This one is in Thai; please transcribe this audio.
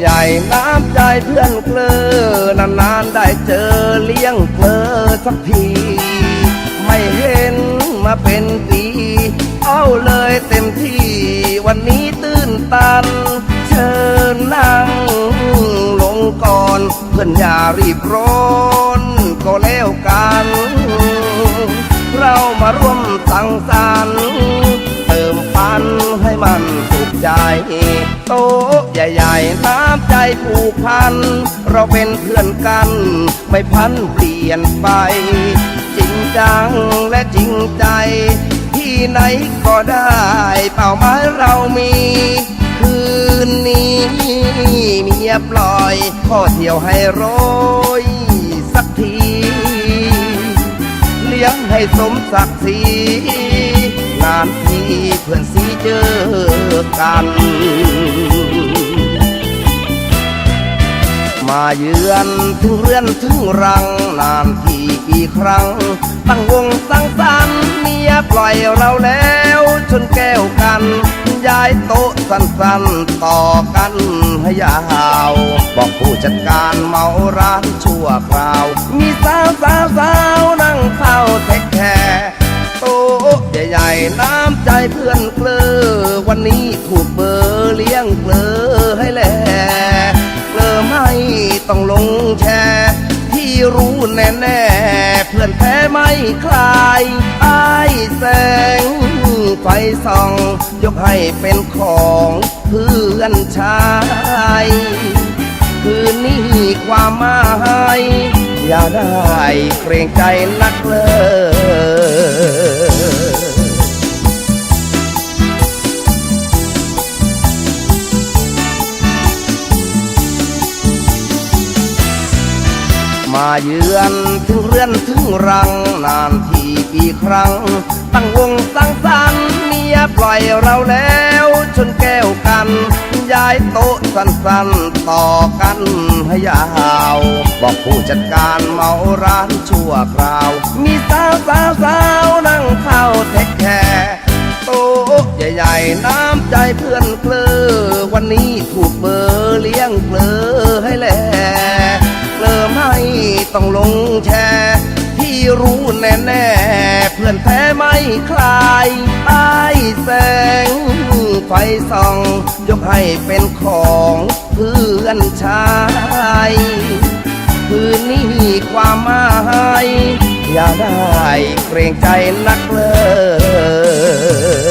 ใหญ่ๆน้ำใจเพื่อนเกลอนานๆได้เจอเลี้ยงเกลอสักที ไม่เห็นมาเป็นปีเอาเลยเต็มที่ วันนี้ตื้นตัน เชิญนั่งลงก่อน เพื่อนอย่ารีบร้อนก็แล้วกัน เรามาร่วมสังสรรค์เติมปันให้มัน ใจ โตใหญ่ๆน้ำใจผูกพัน เราเป็นเพื่อนกัน ไม่พันเปลี่ยนไป จริงจังและจริงใจ ที่ไหนก็ได้ เป้าหมายเรามี คืนนี้เมียปล่อยขอเที่ยวให้รยสักทีเลี้ยงให้สมศักดิ์ศรีงานที่เพื่อนสีเจอ กัน มาเยือนถึงเรือนถึงรังนานทีกี่ครั้ง ตั้งวงสังสรรค์เมียปล่อยเราแล้วชนแก้วกันย้ายโต๊ะสั้นๆ ต่อกันให้ยาว บอกผู้จัดการเมาร้านชั่วคราว มีสาวสาวสาวนั่งเฝ้าเทคแคร์โต๊ะใหญ่ๆ น้ำใจเพื่อนเกล รู้แน่แน่เพื่อนแท้ไม่คลายอายแสง ไฟส่อง ยกให้เป็นของเพื่อนชาย คืนนี้ความหมายอย่าได้เกรงใจนักเลย มาเยือนถึงเรือนถึงรังนานทีกี่ครั้ง ตั้งวงสังสรรค์เมียปล่อยเราแล้วชนแก้วกันย้ายโต๊ะสั้นๆ ต่อกันให้ยาว บอกผู้จัดการเมาร้านชั่วคราว มีสาวสาวสาวนั่งเข้าเทคแคร์โต๊ะใหญ่ๆ น้ำใจเพื่อนเกลือวันนี้ถูกเบอร์เลี้ยงเกลือให้แล ต้องลงแชร์ที่รู้แน่แน่ๆเพื่อนแท้ไม่คลายใต้แสง ไฟส่อง ยกให้เป็นของเพื่อนชายคืนนี้ความหมายอย่าได้เกรงใจนักเลย